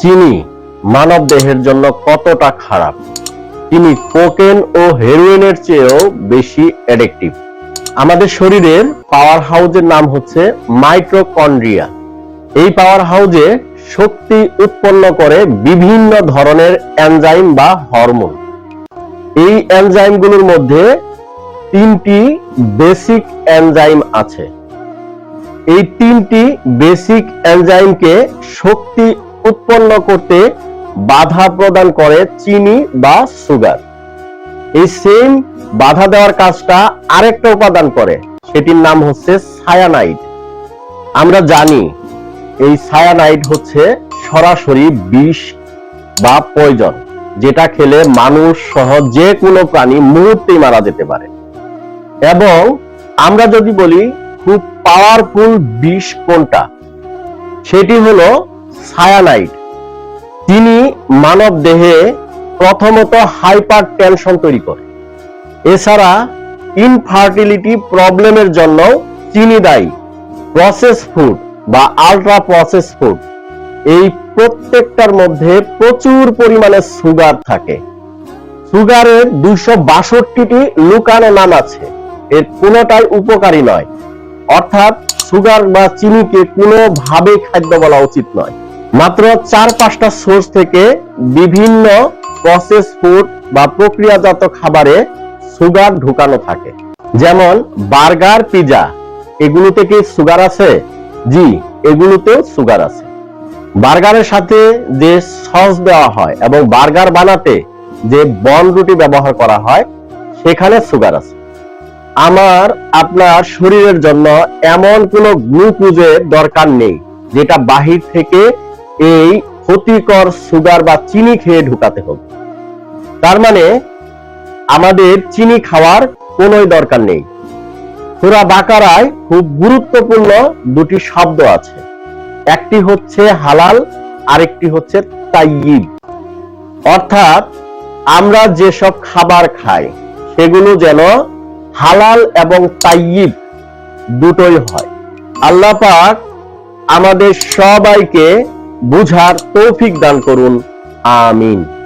চিনি মানব দেহের জন্য কতটা খারাপ? চিনি কোকেন ও হেরোইনের চেয়েও বেশি অ্যাডিকটিভ আমাদের শরীরের পাওয়ার হাউজের নাম হচ্ছে মাইক্রোকন্ড্রিয়া এই পাওয়ার হাউজে শক্তি উৎপন্ন করে বিভিন্ন ধরনের এনজাইম বা হরমোন এই এনজাইমগুলোর মধ্যে তিনটি বেসিক এনজাইম আছে। এই তিনটি বেসিক এনজাইমকে শক্তি উৎপন্ন করতে বাধা প্রদান করে চিনি বা সুগার। এই সেম বাধা দেওয়ার কাজটা আরেকটা উপাদান করে, সেটির নাম হচ্ছে সায়ানাইড আমরা জানি এই সায়ানাইড হচ্ছে সরাসরি বিষ বা পয়জন যেটা খেলে মানুষ সহ যে কোনো প্রাণী মুহূর্তেই মারা যেতে পারে। এবং আমরা যদি বলি খুব পাওয়ারফুল বিষ কোনটা, সেটি হলো সায়ানাইড তিনি মানব দেহে প্রথমত হাইপার টেনশন তৈরি করে। এছাড়া ইনফার্টিলিটি প্রবলেমের জন্য চিনি দায়ী। প্রসেস ফুড বা আলট্রা প্রসেস ফুড এই প্রত্যেকটার মধ্যে প্রচুর পরিমাণে সুগার থাকে। সুগারের দুইশো বাষট্টিটি লুকানো নাম আছে। এর কোনোটাই উপকারী নয়। অর্থাৎ সুগার বা চিনিকে কোনোভাবে খাদ্য বলা উচিত নয়। মাত্র চার পাঁচটা সোর্স থেকে বিভিন্ন প্রসেস ফুড বা প্রক্রিয়াজাত খাবারে সুগার ঢুকানো থাকে। যেমন বার্গার, পিজা, এগুলোতে কি সুগার আছে? জি, এগুলোতেও সুগার আছে। বার্গারের সাথে যে সস দেওয়া হয় এবং বার্গার বানাতে যে বন রুটি ব্যবহার করা হয়, সেখানে সুগার আছে। আমার, আপনার শরীরের জন্য এমন কোনো গ্লুকোজের দরকার নেই, যেটা বাহির থেকে এই ক্ষতিকর সুগার বা চিনি খেয়ে ঢুকাতে হবে। তার মানে আমাদের চিনি খাওয়ার কোনোই দরকার নেই। সুরা বাকারায় খুব গুরুত্বপূর্ণ দুটি শব্দ আছে। একটি হচ্ছে হালাল, আরেকটি হচ্ছে তাইয়িব। অর্থাৎ আমরা যেসব খাবার খাই, সেগুলো যেন হালাল এবং তাইয়িব দুটোই হয়। আল্লাহ পাক আমাদের সবাইকে বুঝার তৌফিক দান করুন। আমিন।